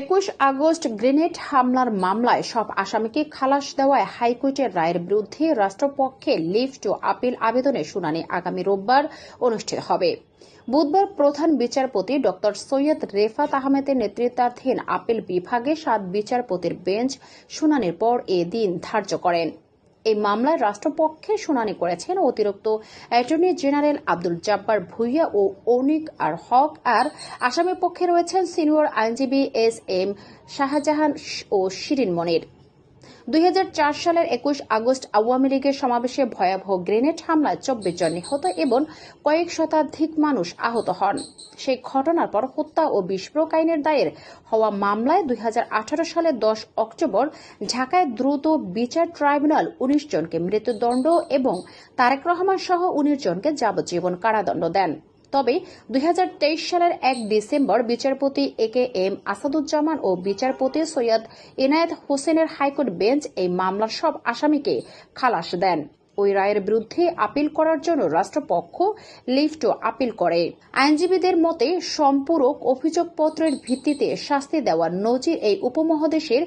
একুশ August grenade হামলার মামলায় সব আসামিকে খালাস দেওয়ায় হাইকোর্টের রায়ের বিরুদ্ধে রাষ্ট্রপক্ষে লিভ টু আপিল আবেদনের শুনানি আগামী রোববার অনুষ্ঠিত হবে। বুধবার প্রধান বিচারপতি ড সৈয়দ রেফাত আহমেদের নেতৃত্বাধীন আপিল বিভাগে সাত বিচারপতির বেঞ্চ শুনানির পর এ দিন ধার্য করেন। এই মামলায় রাষ্ট্রপক্ষে শুনানি করেছেন অতিরিক্ত অ্যাটর্নি জেনারেল আব্দুল জব্বার ভুইয়া ও অনিক আর হক আর আসামের পক্ষে রয়েছেন সিনিয়র আইনজীবী এস এম শাহজাহান ও শিরিন মনির। দুই হাজার চার সালের একুশ আগস্ট আওয়ামী লীগের সমাবেশে ভয়াবহ গ্রেনেড হামলায় চব্বিশ জন নিহত এবং কয়েক শতাধিক মানুষ আহত হন। সেই ঘটনার পর হত্যা ও বিস্ফোরক আইনের দায়ের হওয়া মামলায় দুই সালের দশ অক্টোবর ঢাকায় দ্রুত বিচার ট্রাইব্যুনাল উনিশ জনকে মৃত্যুদণ্ড এবং তারেক রহমান সহ উনিশ জনকে যাবজ্জীবন কারাদণ্ড দেন। তবে দুই হাজার তেইশ সালের এক ডিসেম্বর বিচারপতি এ কে এম আসাদুজ্জামান ও বিচারপতি সৈয়দ এনায়েত হোসেনের হাইকোর্ট বেঞ্চ এই মামলার সব আসামিকে খালাস দেন। ওই রায়ের বিরুদ্ধে আপিল করার জন্য রাষ্ট্রপক্ষ লিফট আপিল করে। আইনজীবীদের মতে সম্পূরক অভিযোগপত্রের ভিত্তিতে শাস্তি দেওয়ার নজির এই উপমহাদেশের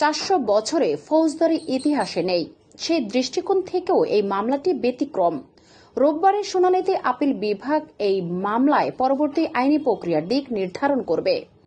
চারশো বছরে ফৌজদারি ইতিহাসে নেই। সেই দৃষ্টিকোণ থেকেও এই মামলাটি ব্যতিক্রম। রোববারের শুনানিতে আপিল বিভাগ এই মামলায় পরবর্তী আইনি প্রক্রিয়ার দিক নির্ধারণ করবে।